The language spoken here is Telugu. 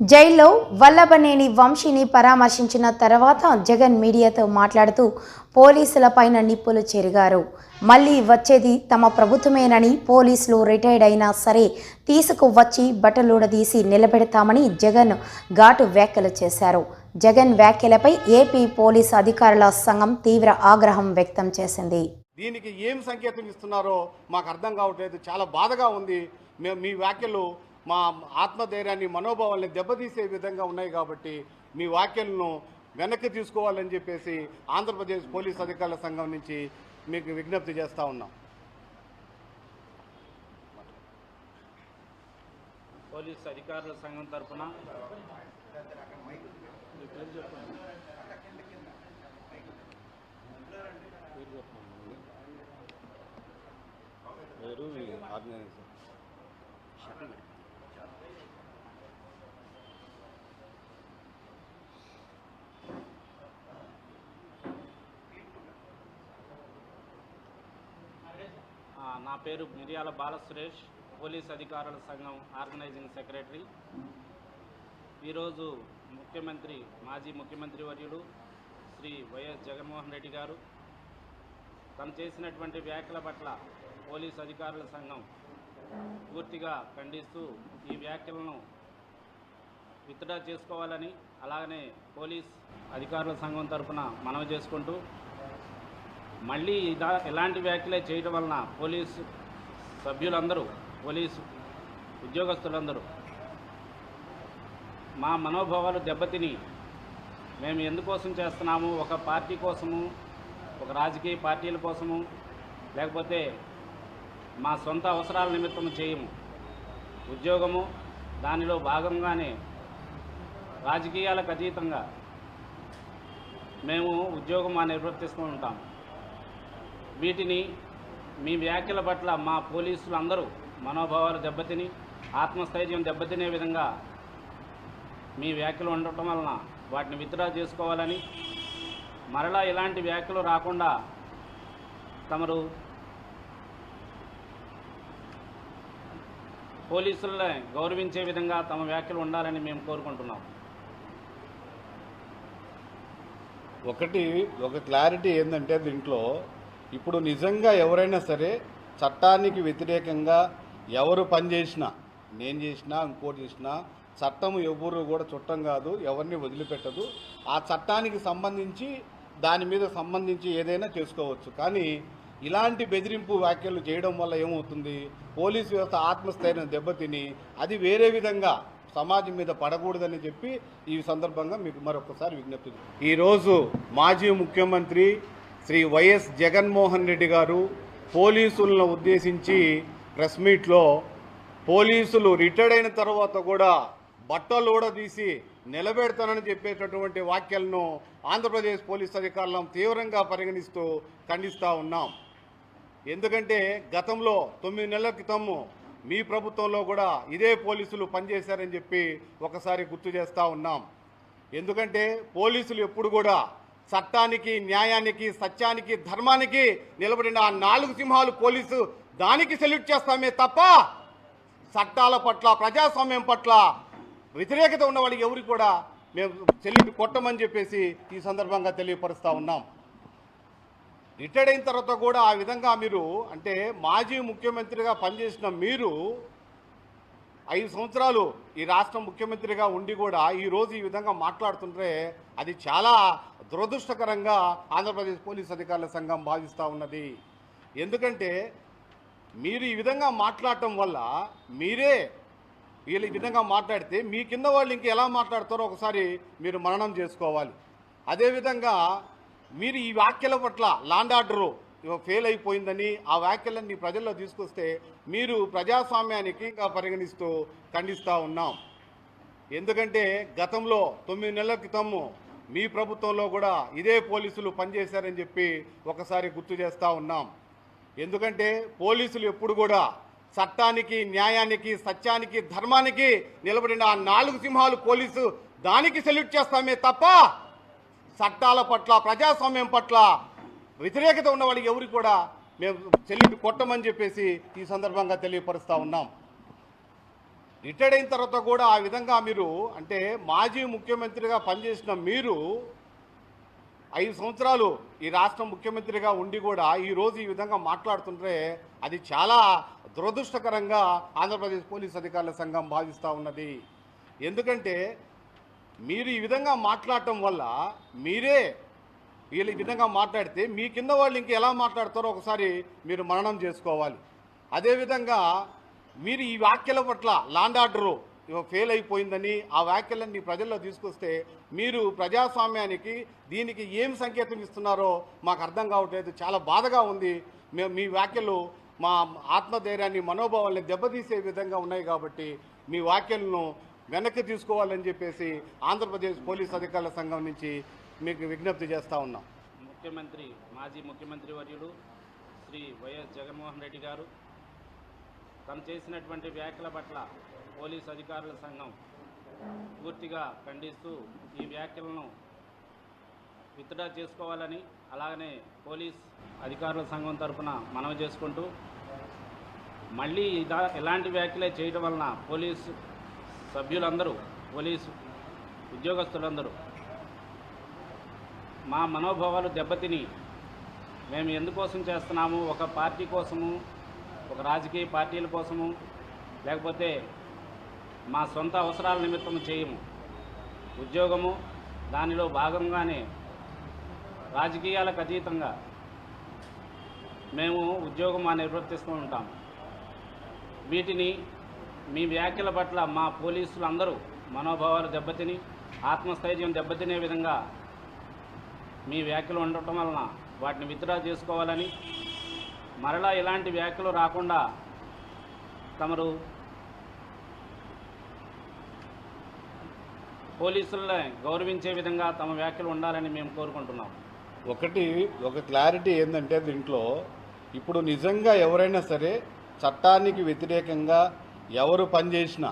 జైల్లో వల్లభనేని వంశీని పరామర్శించిన తర్వాత జగన్ మీడియాతో మాట్లాడుతూ పోలీసులపైన నిప్పులు చెరిగారు. మళ్ళీ వచ్చేది తమ ప్రభుత్వమేనని పోలీసులు రిటైర్డ్ అయినా సరే తీసుకువచ్చి బట్టలుడదీసి నిలబెడతామని జగన్ ఘాటు వ్యాఖ్యలు చేశారు. జగన్ వ్యాఖ్యలపై ఏపీ పోలీసు అధికారుల సంఘం తీవ్ర ఆగ్రహం వ్యక్తం చేసింది. దీనికి ఏం సంకేతం ఇస్తున్నారో మాకు అర్థం కావట్లేదు. చాలా బాధగా ఉంది. మేము మీ వ్యాఖ్యలు మా ఆత్మధైర్యాన్ని మనోభావాల్ని దెబ్బతీసే విధంగా ఉన్నాయి కాబట్టి మీ వ్యాఖ్యలను వెనక్కి తీసుకోవాలని చెప్పేసి ఆంధ్రప్రదేశ్ పోలీస్ అధికారుల సంఘం నుంచి మీకు విజ్ఞప్తి చేస్తూ ఉన్నాం. పోలీస్ అధికారుల సంఘం తరఫున నా పేరు మిరియాల బాలసురేష్ పోలీస్ అధికారుల సంఘం ఆర్గనైజింగ్ సెక్రటరీ. ఈరోజు ముఖ్యమంత్రి మాజీ ముఖ్యమంత్రి వర్యుడు శ్రీ వైఎస్ జగన్మోహన్ రెడ్డి గారు తను చేసినటువంటి వ్యాఖ్యల పట్ల పోలీస్ అధికారుల సంఘం పూర్తిగా ఖండిస్తూ ఈ వ్యాఖ్యలను విత్డ్రా చేసుకోవాలని అలాగనే పోలీస్ అధికారుల సంఘం తరఫున మనవి చేసుకుంటూ మళ్ళీ ఇదా ఇలాంటి వ్యాఖ్యలే చేయడం వలన పోలీసు సభ్యులందరూ పోలీసు ఉద్యోగస్తులందరూ మా మనోభావాలు దెబ్బతిని మేము ఎందుకోసం చేస్తున్నాము? ఒక పార్టీ కోసము ఒక రాజకీయ పార్టీల కోసము లేకపోతే మా సొంత అవసరాల నిమిత్తం చేయము. ఉద్యోగము దానిలో భాగంగానే రాజకీయాలకు అతీతంగా మేము ఉద్యోగం మా నిర్వర్తిస్తూ ఉంటాం వీటిని మీ వ్యాఖ్యల పట్ల మా పోలీసులు అందరూ మనోభావాలు దెబ్బతిని ఆత్మస్థైర్యం దెబ్బతినే విధంగా మీ వ్యాఖ్యలు ఉండటం వలన వాటిని విత్డ్రా చేసుకోవాలని మరలా ఇలాంటి వ్యాఖ్యలు రాకుండా తమరు పోలీసులని గౌరవించే విధంగా తమ వ్యాఖ్యలు ఉండాలని మేము కోరుకుంటున్నాం. ఒకటి ఒక క్లారిటీ ఏంటంటే దీంట్లో ఇప్పుడు నిజంగా ఎవరైనా సరే చట్టానికి వ్యతిరేకంగా ఎవరు పనిచేసినా నేను చేసినా ఇంకోటి చేసినా చట్టం ఎవరు కూడా చుట్టం కాదు ఎవరిని వదిలిపెట్టదు. ఆ చట్టానికి సంబంధించి దాని మీద సంబంధించి ఏదైనా చేసుకోవచ్చు. కానీ ఇలాంటి బెదిరింపు వ్యాఖ్యలు చేయడం వల్ల ఏమవుతుంది? పోలీసు వ్యవస్థ ఆత్మస్థైర్యం దెబ్బతిని అది వేరే విధంగా సమాజం మీద పడకూడదని చెప్పి ఈ సందర్భంగా మీకు మరొకసారి విజ్ఞప్తి ఈరోజు మాజీ ముఖ్యమంత్రి శ్రీ వైఎస్ జగన్మోహన్ రెడ్డి గారు పోలీసులను ఉద్దేశించి ప్రెస్ మీట్లో పోలీసులు రిటైర్డ్ అయిన తర్వాత కూడా బట్టలు కూడా తీసి నిలబెడతానని చెప్పేటటువంటి వ్యాఖ్యలను ఆంధ్రప్రదేశ్ పోలీస్ అధికారులను తీవ్రంగా పరిగణిస్తూ ఖండిస్తూ ఉన్నాం. ఎందుకంటే గతంలో తొమ్మిది నెలల క్రితము మీ ప్రభుత్వంలో కూడా ఇదే పోలీసులు పనిచేశారని చెప్పి ఒకసారి గుర్తు చేస్తూ ఉన్నాం. ఎందుకంటే పోలీసులు ఎప్పుడు కూడా చట్టానికి న్యాయానికి సత్యానికి ధర్మానికి నిలబడిన ఆ నాలుగు సింహాలు పోలీసు దానికి సెల్యూట్ చేస్తామే తప్ప చట్టాల పట్ల ప్రజాస్వామ్యం పట్ల వ్యతిరేకత ఉన్న వాళ్ళకి ఎవరికి కూడా మేము చెల్లింపు కొట్టమని చెప్పేసి ఈ సందర్భంగా తెలియపరుస్తూ ఉన్నాం. రిటైర్డ్ అయిన తర్వాత కూడా ఆ విధంగా మీరు అంటే మాజీ ముఖ్యమంత్రిగా పనిచేసిన మీరు ఐదు సంవత్సరాలు ఈ రాష్ట్ర ముఖ్యమంత్రిగా ఉండి కూడా ఈరోజు ఈ విధంగా మాట్లాడుతుంటే అది చాలా దురదృష్టకరంగా ఆంధ్రప్రదేశ్ పోలీస్ అధికారుల సంఘం భావిస్తూ ఉన్నది. ఎందుకంటే మీరు ఈ విధంగా మాట్లాడటం వల్ల మీరే వీళ్ళు ఈ విధంగా మాట్లాడితే మీ కింద వాళ్ళు ఇంక ఎలా మాట్లాడతారో ఒకసారి మీరు మననం చేసుకోవాలి. అదేవిధంగా మీరు ఈ వ్యాఖ్యల పట్ల లాండ్ ఆర్డరు ఫెయిల్ అయిపోయిందని ఆ వ్యాఖ్యలన్నీ ప్రజల్లో తీసుకొస్తే మీరు ప్రజాస్వామ్యానికి ఇంకా పరిగణిస్తూ ఖండిస్తూ ఉన్నాం. ఎందుకంటే గతంలో తొమ్మిది నెలల క్రితము మీ ప్రభుత్వంలో కూడా ఇదే పోలీసులు పనిచేశారని చెప్పి ఒకసారి గుర్తు చేస్తూ ఉన్నాం. ఎందుకంటే పోలీసులు ఎప్పుడు కూడా చట్టానికి న్యాయానికి సత్యానికి ధర్మానికి నిలబడిన ఆ నాలుగు సింహాలు పోలీసు దానికి సెల్యూట్ చేస్తామే తప్ప చట్టాల పట్ల ప్రజాస్వామ్యం పట్ల వ్యతిరేకత ఉన్న వాళ్ళకి ఎవరికి కూడా మేము చెల్లింపు కొట్టమని చెప్పేసి ఈ సందర్భంగా తెలియపరుస్తూ ఉన్నాం. రిటైర్డ్ అయిన తర్వాత కూడా ఆ విధంగా మీరు అంటే మాజీ ముఖ్యమంత్రిగా పనిచేసిన మీరు ఐదు సంవత్సరాలు ఈ రాష్ట్ర ముఖ్యమంత్రిగా ఉండి కూడా ఈ రోజు ఈ విధంగా మాట్లాడుతుంటే అది చాలా దురదృష్టకరంగా ఆంధ్రప్రదేశ్ పోలీస్ అధికారుల సంఘం భావిస్తూ ఉన్నది. ఎందుకంటే మీరు ఈ విధంగా మాట్లాడటం వల్ల మీరే వీళ్ళు ఈ విధంగా మాట్లాడితే మీ కింద వాళ్ళు ఇంక ఎలా మాట్లాడతారో ఒకసారి మీరు మననం చేసుకోవాలి. అదేవిధంగా మీరు ఈ వ్యాఖ్యల పట్ల లాండ్ ఆర్డరు ఫెయిల్ అయిపోయిందని ఆ వ్యాఖ్యలన్నీ ప్రజల్లో తీసుకొస్తే మీరు ప్రజాస్వామ్యానికి దీనికి ఏం సంకేతం ఇస్తున్నారో మాకు అర్థం కావట్లేదు. చాలా బాధగా ఉంది. మేము మీ వ్యాఖ్యలు మా ఆత్మధైర్యాన్ని మనోభావాల్ని దెబ్బతీసే విధంగా ఉన్నాయి కాబట్టి మీ వ్యాఖ్యలను వెనక్కి తీసుకోవాలని చెప్పేసి ఆంధ్రప్రదేశ్ పోలీస్ అధికారుల సంఘం నుంచి మీకు విజ్ఞప్తి చేస్తూ ఉన్నాం. ముఖ్యమంత్రి మాజీ ముఖ్యమంత్రి వర్యుడు శ్రీ వైఎస్ జగన్మోహన్ రెడ్డి గారు తను చేసినటువంటి వ్యాఖ్యల పట్ల పోలీస్ అధికారుల సంఘం పూర్తిగా ఖండిస్తూ ఈ వ్యాఖ్యలను విత్డ్రా చేసుకోవాలని అలాగనే పోలీస్ అధికారుల సంఘం తరపున మనవి చేసుకుంటూ మళ్ళీ ఇదా ఇలాంటి వ్యాఖ్యలే చేయడం వలన పోలీసు సభ్యులందరూ పోలీసు ఉద్యోగస్తులందరూ మా మనోభావాలు దెబ్బతిని మేము ఎందుకోసం చేస్తున్నాము? ఒక పార్టీ కోసము? ఒక రాజకీయ పార్టీల కోసము? లేకపోతే మా సొంత అవసరాల నిమిత్తం చేయము? ఉద్యోగము దానిలో భాగంగానే రాజకీయాలకు అతీతంగా మేము ఉద్యోగం మా నిర్వర్తిస్తూ ఉంటాం. వీటిని మీ వ్యాఖ్యల పట్ల మా పోలీసులు అందరూ మనోభావాలు దెబ్బతిని ఆత్మస్థైర్యం దెబ్బతినే విధంగా మీ వ్యాఖ్యలు ఉండటం వలన వాటిని విత్డ్రా చేసుకోవాలని మరలా ఇలాంటి వ్యాఖ్యలు రాకుండా తమరు పోలీసులని గౌరవించే విధంగా తమ వ్యాఖ్యలు ఉండాలని మేము కోరుకుంటున్నాం. ఒకటి ఒక క్లారిటీ ఏంటంటే దీంట్లో ఇప్పుడు నిజంగా ఎవరైనా సరే చట్టానికి వ్యతిరేకంగా ఎవరు పనిచేసినా